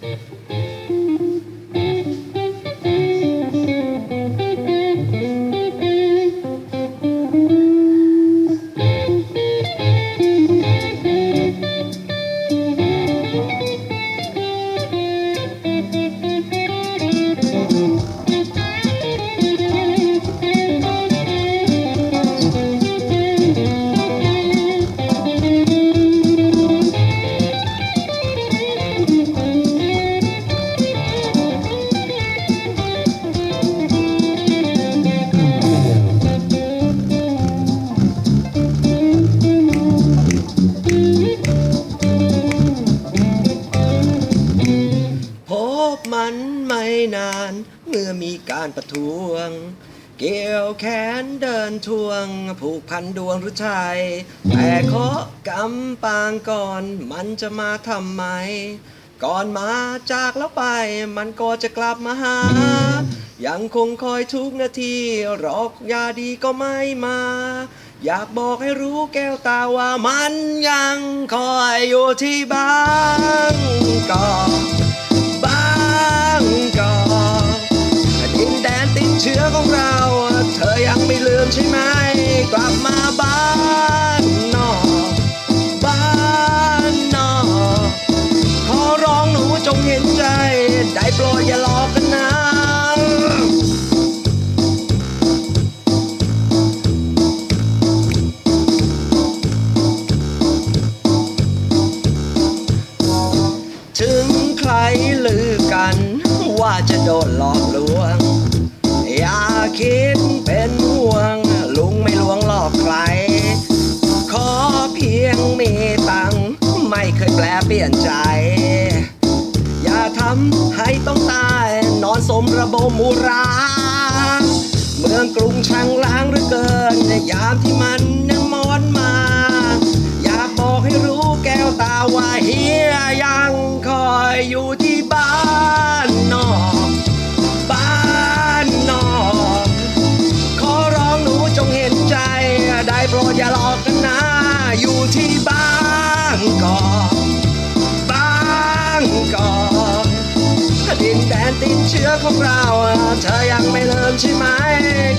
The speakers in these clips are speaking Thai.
Música การประท้วง เกี่ยวแขนเดินทวง ผูกพันดวงหรือชายแต่ขอกำปางก่อน มันจะมาทำไม ก่อนมาจากแล้วไป มันก็จะกลับมาหา ยังคงคอยทุกนาทีรอกยาดีก็ไม่มา อยากบอกให้รู้แก้วตาว่ามันยังคอยอยู่ที่บานก่อนบางกอกดินแด เชื้อของเรา เธอยังไม่ลืมใช่ไหม กลับมาบ้านนอกบ้านนอกขอร้องหนูจงเห็นใจ ได้โปรดอย่าหลอกกันนะถึงใครลือกัน ว่าจะโดนหลอกลวง คิดเป็นห่วง ลุงไม่ลวงหลอกใคร ขอเพียงมีตังค์ไม่เคยแปลเปลี่ยนใจ อย่าทำให้ต้องตาย นอนสมระบมอุรา เมืองกรุงช่างล้างหรือเกินยามที่มัน ดินแดนติดเชื้อของเรา เธอยังไม่เลิมใช่ไหม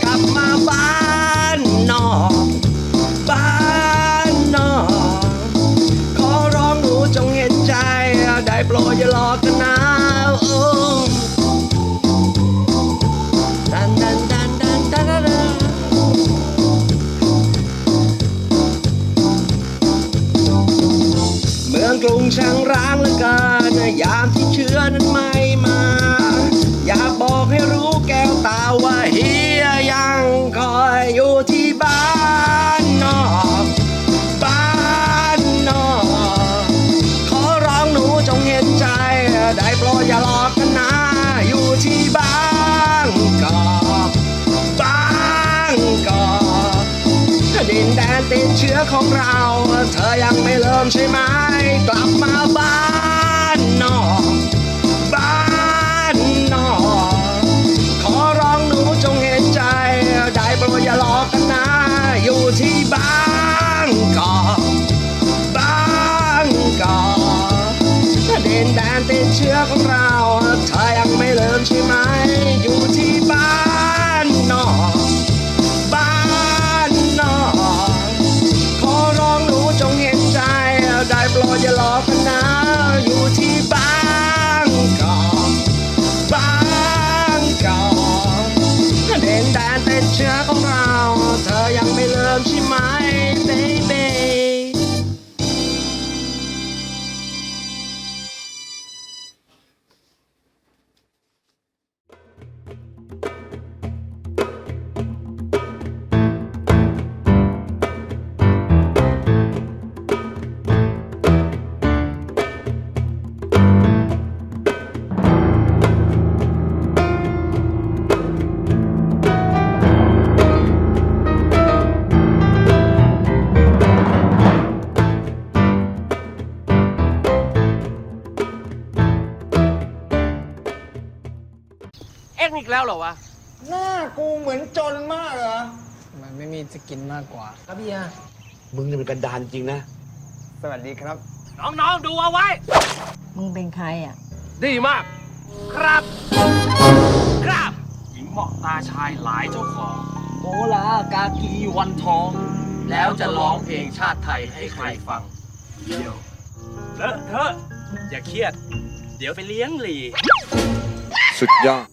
กลับมาบ้านนอกบ้านนอกขอร้องหนูจงเห็นใจ ได้โปรดอย่าหลอกกันนะโอ้ดันดันดันดันดันดันดันเมืองกรุงช่างร้างเหลือเกินยามที่เชื้อนั้นไม่ ว่าเฮียยังคอยอยู่ที่บ้านนอกบ้านนอกขอร้องหนูจงเห็นใจ ได้โปรดอย่าหลอกกันนะอยู่ที่บ้านกอกบ้านกอกดินแดนติดเชื้อของเรา เธอยังไม่เริ่มใช่ไหม กลับมาบ้าน แล้วเหรอวะ หน้ากูเหมือนจนมากเหรอ มันไม่มีจะกินมากกว่า ครับพี่ยามึงเนี่ยเป็นกันดานจริงนะ สวัสดีครับ น้องๆ ดูเอาไว้ มึงเป็นใครอะผดีมาก ครับ ครับ หญิงเหมาะตาชายหลายเจ้าของโอลากากีวันทอง แล้วจะร้องเพลงชาติไทยให้ใครฟัง เดี๋ยวเลอะเทอะอย่าเครียด เดี๋ยวไปเลี้ยงหลี สุดยอด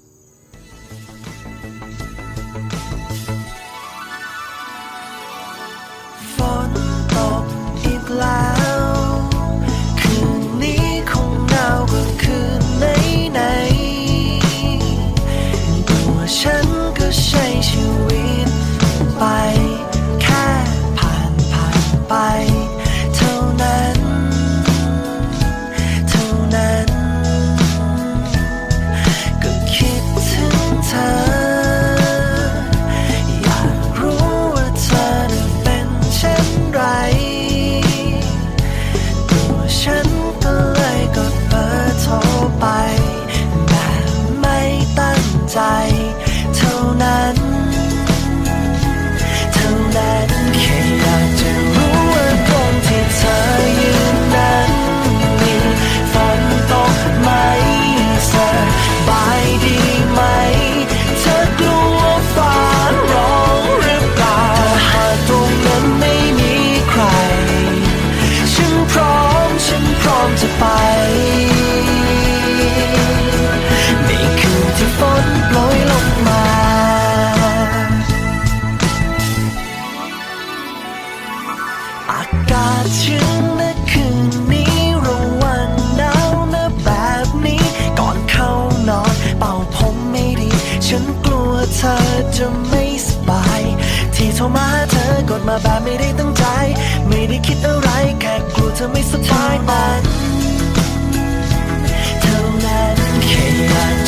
มาแบบไม่ได้ตั้งใจ ไม่ได้คิดอะไร แค่กลัวเธอไม่สบายมันเท่านั้นแค่อย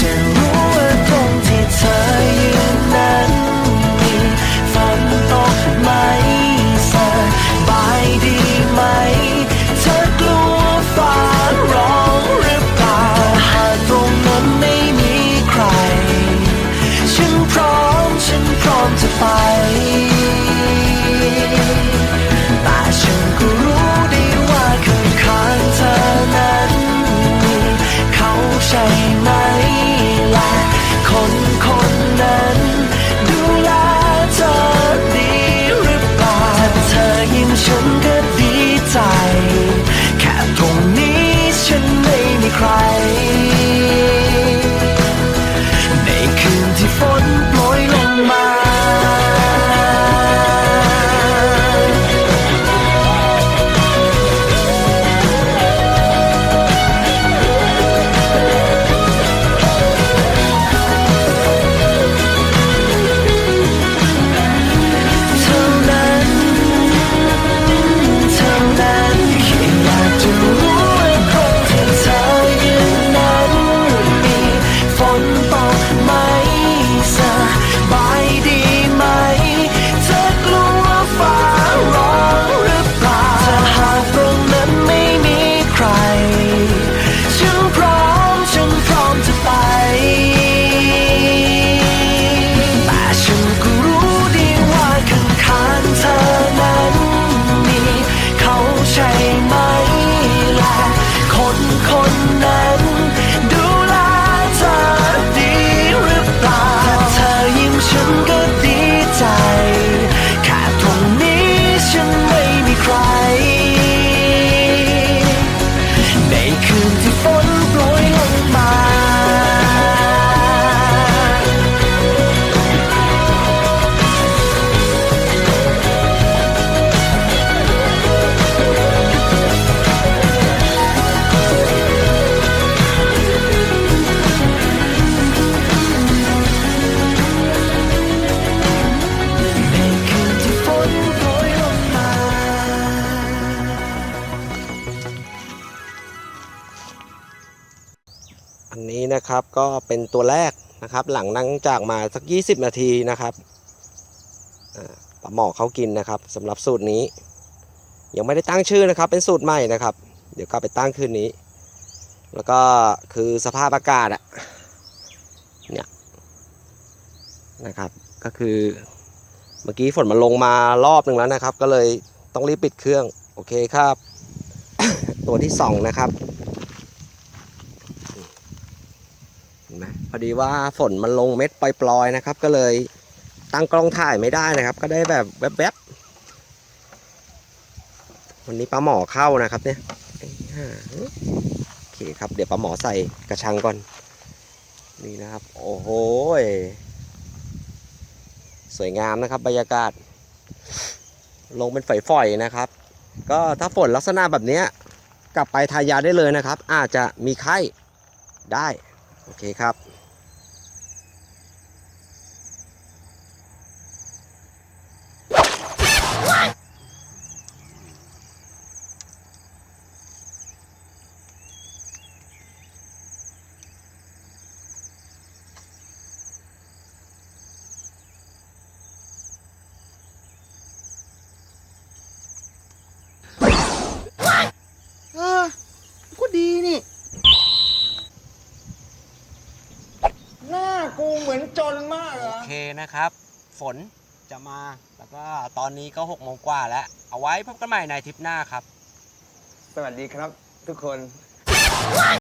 ไอันนี้นะครับก็เป็นตัวแรกนะครับ หลังนั่งจากมาสัก 20 นาทีนะครับปลาหมอเขากินนะครับสำหรับสูตรนี้ ยังไม่ได้ตั้งชื่อนะครับ เป็นสูตรใหม่นะครับ เดี๋ยวกลับไปตั้งคืนนี้ แล้วก็คือสภาพอากาศอะเนี่ยนะครับก็คือเมื่อกี้ฝนมันลงมารอบหนึ่งแล้วนะครับ ก็เลยต้องรีบปิดเครื่อง โอเคครับ ตัวที่สองนะครับ เห็นไหม พอดีว่าฝนมันลงเม็ดปล่อยๆนะครับ ก็เลยตั้งกล้องถ่ายไม่ได้นะครับ ก็ได้แบบแวบๆวันนี้ปลาหมอเข้านะครับเนี่ยโอเคครับเดี๋ยวปลาหมอใส่กระชังก่อน นี่นะครับ โอ้โหสวยงามนะครับบรรยากาศ ลงเป็นฝอยๆนะครับ ก็ถ้าฝนลักษณะแบบนี้กลับไปทายาได้เลยนะครับ อาจจะมีไข้ได้ โอเคครับ เออ ก็ดีนี่ หน้ากูเหมือนจนมากเหร โอ อ เค นะครับ ฝนจะมาแล้วก็ตอนนี้ก็6กโมงกว่าแล้ว เอาไว้พบกันใหม่ในทริปหน้าครับ สวัสดีครับทุกคน